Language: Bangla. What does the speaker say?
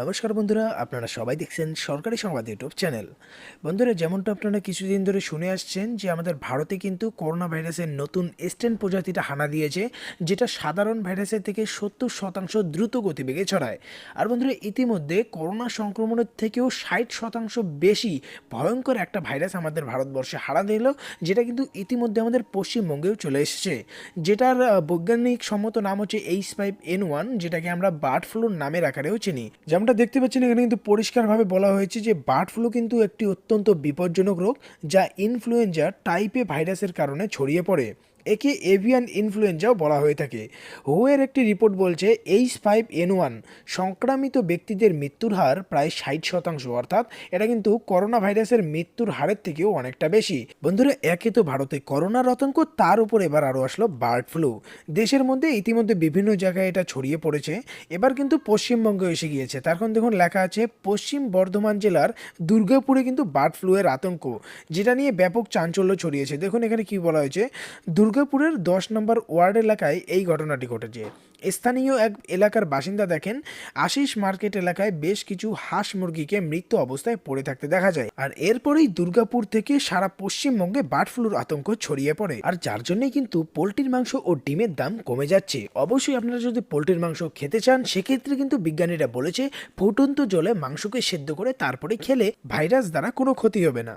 নমস্কার বন্ধুরা, আপনারা সবাই দেখছেন সরকারি সংবাদ ইউটিউব চ্যানেল। বন্ধুরা, যেমনটা আপনারা কিছুদিন ধরে শুনে আসছেন যে আমাদের ভারতে কিন্তু করোনা ভাইরাসের নতুন স্টেন প্রজাতিটা হানা দিয়েছে, যেটা সাধারণ ভাইরাসের থেকে সত্তর শতাংশ দ্রুত গতিবেগে ছড়ায়। আর বন্ধুরা, ইতিমধ্যে করোনা সংক্রমণের থেকেও ষাট শতাংশ বেশি ভয়ঙ্কর একটা ভাইরাস আমাদের ভারতবর্ষে হারা দিল, যেটা কিন্তু ইতিমধ্যে আমাদের পশ্চিমবঙ্গেও চলে এসেছে। যেটার বৈজ্ঞানিক সম্মত নাম হচ্ছে এইচ ফাইভ এন ওয়ান, যেটাকে আমরা বার্ড ফ্লুর নামের আকারেও চিনি। যেমনটা দেখতে না, এখানে কিন্তু পরিষ্কারভাবে বলা হয়েছে যে বার্ড ফ্লু কিন্তু একটি অত্যন্ত বিপজ্জনক রোগ যা ইনফ্লুয়েঞ্জা টাইপে ভাইরাসের কারণে ছড়িয়ে পড়ে। একে এভিয়ান ইনফ্লুয়েঞ্জাও বলা হয়ে থাকে। হুয়ের একটি রিপোর্ট বলছে, এইচ ফাইভ এন ওয়ান সংক্রামিত ব্যক্তিদের মৃত্যুর হার প্রায় ষাট শতাংশ, অর্থাৎ এটা কিন্তু করোনা ভাইরাসের মৃত্যুর হারের থেকেও অনেকটা বেশি। বন্ধুরা, একে তো ভারতে করোনার আতঙ্ক, তার উপর এবার আরও আসলো বার্ড ফ্লু। দেশের মধ্যে ইতিমধ্যে বিভিন্ন জায়গায় এটা ছড়িয়ে পড়েছে। এবার কিন্তু পশ্চিমবঙ্গে এসে গিয়েছে। তার কারণ দেখুন লেখা আছে, পশ্চিম বর্ধমান জেলার দুর্গাপুরে কিন্তু বার্ড ফ্লু এর আতঙ্ক, যেটা নিয়ে ব্যাপক চাঞ্চল্য ছড়িয়েছে। দেখুন এখানে কি বলা হয়েছে দুর্গাপুরের দশ নম্বর ওয়ার্ড এলাকায় এই ঘটনাটি ঘটেছে। স্থানীয় এক এলাকার বাসিন্দা দেখেন, আশিস মার্কেট এলাকায় বেশ কিছু হাঁস মুরগিকে মৃত অবস্থায় পড়ে থাকতে দেখা যায়। আর এরপরেই দুর্গাপুর থেকে সারা পশ্চিমবঙ্গে বার্ড ফ্লুর আতঙ্ক ছড়িয়ে পড়ে। আর যার জন্যই কিন্তু পোলট্রির মাংস ও ডিমের দাম কমে যাচ্ছে। অবশ্যই আপনারা যদি পোলট্রির মাংস খেতে চান, সেক্ষেত্রে কিন্তু বিজ্ঞানীরা বলেছে, ফুটন্ত জলে মাংসকে সেদ্ধ করে তারপরে খেলে ভাইরাস দ্বারা কোনো ক্ষতি হবে না।